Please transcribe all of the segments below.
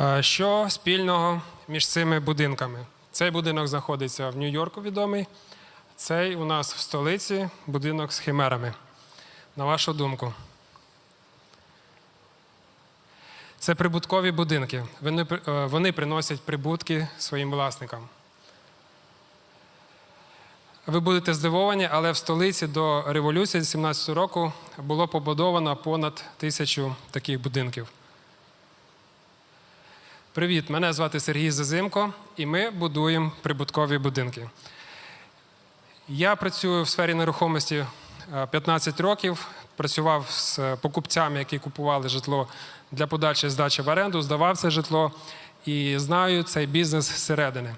Е, Що спільного між цими будинками? Цей будинок знаходиться в Нью-Йорку відомий. Цей у нас в столиці будинок з химерами. На вашу думку. Це прибуткові будинки. Вони, е, вони приносять прибутки своїм власникам. Ви будете здивовані, але в столиці до революції 17 року було побудовано понад тисячу таких будинків. Привіт, мене звати Сергій Зазимко, і ми будуємо прибуткові будинки. Я працюю в сфері нерухомості е, 15 років. Працював з покупцями, які купували житло для подальшої здачі в оренду, здавав це житло і знаю цей бізнес зсередини.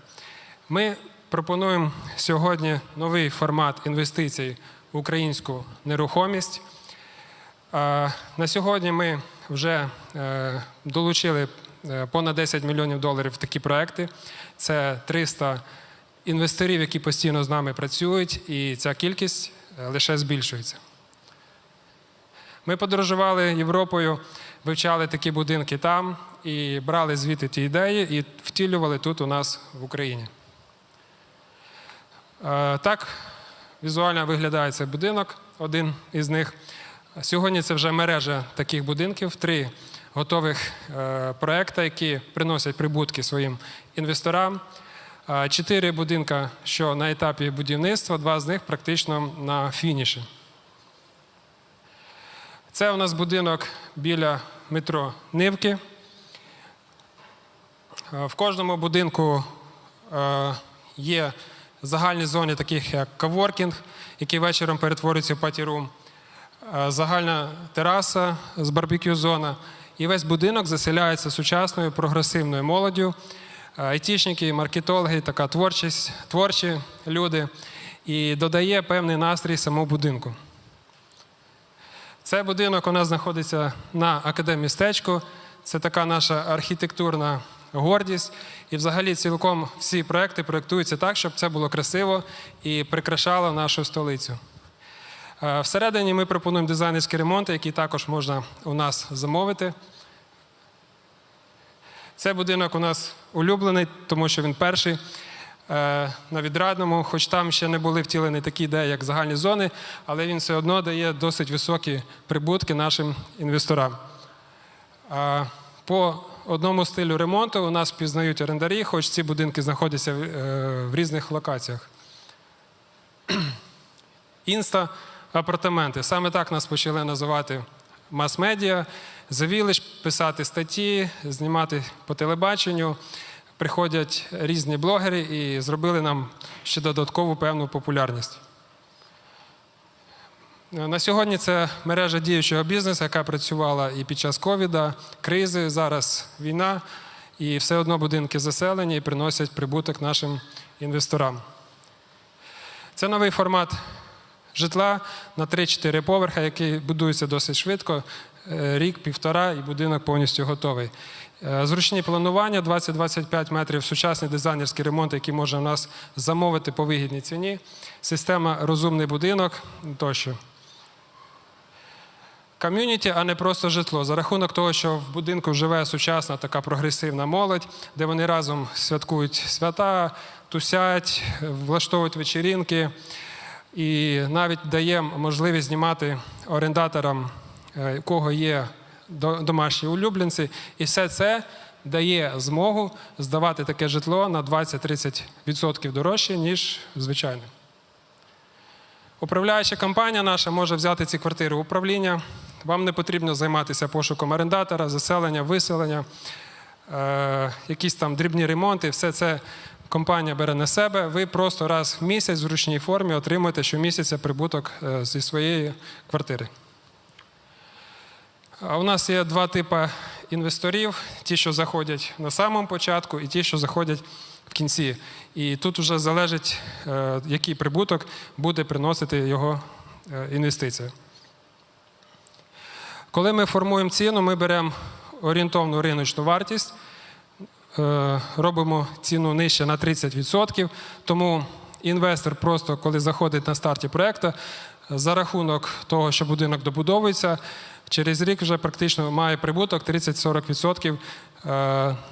Ми пропонуємо сьогодні новий формат інвестицій в українську нерухомість. Е, На сьогодні ми вже е, долучили е, понад 10 мільйонів доларів в такі проекти. Це 300 інвесторів, які постійно з нами працюють, і ця кількість е, лише збільшується. Ми подорожували Європою, вивчали такі будинки там і брали звідти ті ідеї і втілювали тут у нас в Україні. Е, Так візуально виглядає цей будинок, один із них. Сьогодні це вже мережа таких будинків, три готових е, проекти, які приносять прибутки своїм інвесторам. Е, Чотири будинка, що на етапі будівництва, два з них практично на фініші. Це у нас будинок біля метро Нивки. Е, В кожному будинку є загальні зони, таких як каворкінг, який вечором перетворюється в паті-рум, загальна тераса з барбекю зона. І весь будинок заселяється сучасною прогресивною молоддю. Е, Айтішники, маркетологи, така творчість, творчі люди, і додає певний настрій самому будинку. Цей будинок у нас знаходиться на академмістечку. Це така наша архітектурна гордість. І взагалі цілком всі проекти проєктуються так, щоб це було красиво і прикрашало нашу столицю. Е, Всередині ми пропонуємо дизайнерські ремонти, які також можна у нас замовити. Цей будинок у нас улюблений, тому що він перший е, на відрадному, хоч там ще не були втілені такі ідеї, як загальні зони, але він все одно дає досить високі прибутки нашим інвесторам. А По одному стилю ремонту у нас пізнають орендарі, хоч ці будинки знаходяться в- е, різних локаціях. Інста апартаменти. Саме так нас почали називати мас-медіа. Завіли писати статті, знімати по телебаченню. Приходять різні блогери і зробили нам ще додаткову певну популярність. На сьогодні це мережа діючого бізнесу, яка працювала і під час ковіда, кризи, зараз війна, і все одно будинки заселені і приносять прибуток нашим інвесторам. Це новий формат житла на 3-4 поверха, який будується досить швидко. Е, Рік, півтора, і будинок повністю готовий. Е, Зручні планування 20-25 метрів, сучасний дизайнерський ремонт, який можна у нас замовити по вигідній ціні. Система розумний будинок тощо. Ком'юніті, а не просто житло. За рахунок того, що в будинку живе сучасна така прогресивна молодь, де вони разом святкують свята, тусять, влаштовують вечірінки. І навіть дає можливість знімати орендаторам, е, у кого є домашні улюбленці. І все це дає змогу здавати таке житло на 20-30% дорожче, ніж звичайне. Управляюча компанія наша може взяти ці квартири в управління. Вам не потрібно займатися пошуком орендатора, заселення, виселення, е, якісь там дрібні ремонти. Все це компанія бере на себе. Ви просто раз в місяць в зручній формі отримуєте щомісяця прибуток е, зі своєї квартири. А у нас є два типи інвесторів: ті, що заходять на самому початку, і ті, що заходять в кінці. І тут вже залежить, е, який прибуток буде приносити його е, інвестиція. Коли ми формуємо ціну, ми беремо орієнтовну риночну вартість, е, робимо ціну нижче на 30%. Тому інвестор просто, коли заходить на старті проєкту, за рахунок того, що будинок добудовується, через рік вже практично має прибуток 30-40% е,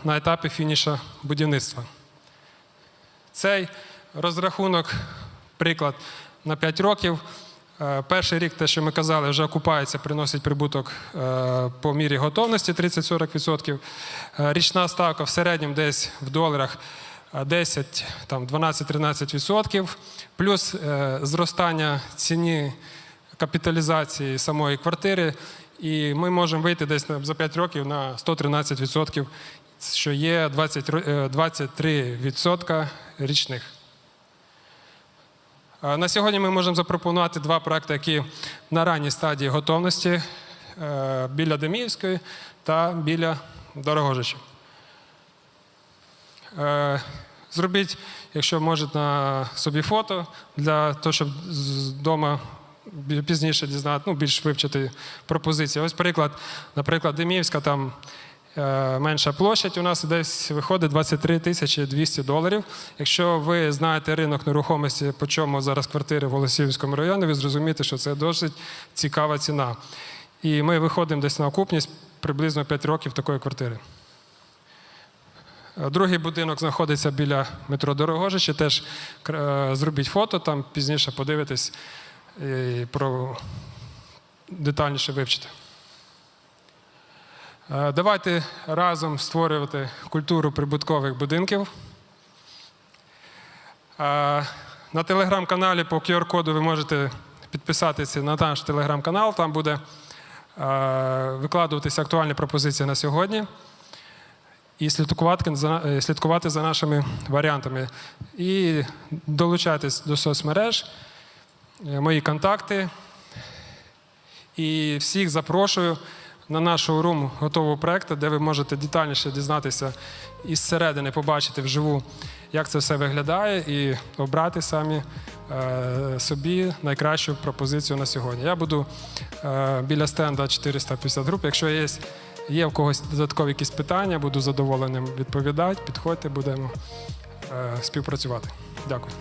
на етапі фініша будівництва. Цей розрахунок, приклад на 5 років. Е, Перший рік, те, що ми казали, вже окупається, приносить прибуток е, по мірі готовності 30-40%. Е, Річна ставка в середньому десь в доларах е, 10, там 12-13%, плюс зростання ціні капіталізації самої квартири. І ми можемо вийти десь за 5 років на 113%, що є 20, е, 23% річних. Е, На сьогодні ми можемо запропонувати два проекти, які на ранній стадії готовності е, біля Деміївської та біля Дорогожича. Е, Зробіть, якщо можете, на собі фото для того, щоб вдома пізніше дізнати, ну, більш вивчити пропозиції. Ось приклад, наприклад, Деміївська там менша площадь у нас десь виходить 23 тисячі 200 доларів. Якщо ви знаєте ринок нерухомості, по чому зараз квартири в Голосіївському районі, ви зрозумієте, що це досить цікава ціна. І ми виходимо десь на окупність приблизно 5 років такої квартири. Е, Другий будинок знаходиться біля метро Дорогожичі. Теж е, зробіть фото, там пізніше подивитись і про детальніше вивчити. Е, Давайте разом створювати культуру прибуткових будинків. Е, На телеграм-каналі по QR-коду ви можете підписатися на наш телеграм-канал. Там буде е, викладуватися актуальні пропозиції на сьогодні і слідкувати за, нашими варіантами. І долучайтесь до соцмереж, мої контакти. І всіх запрошую на нашу рум готового проекту, де ви можете детальніше дізнатися і зсередини побачити вживу, як це все виглядає, і обрати самі е, собі найкращу пропозицію на сьогодні. Я буду е, біля стенда 450 груп. Якщо є, є в когось додаткові якісь питання, буду задоволеним відповідати. Підходьте, будемо е, співпрацювати. Дякую.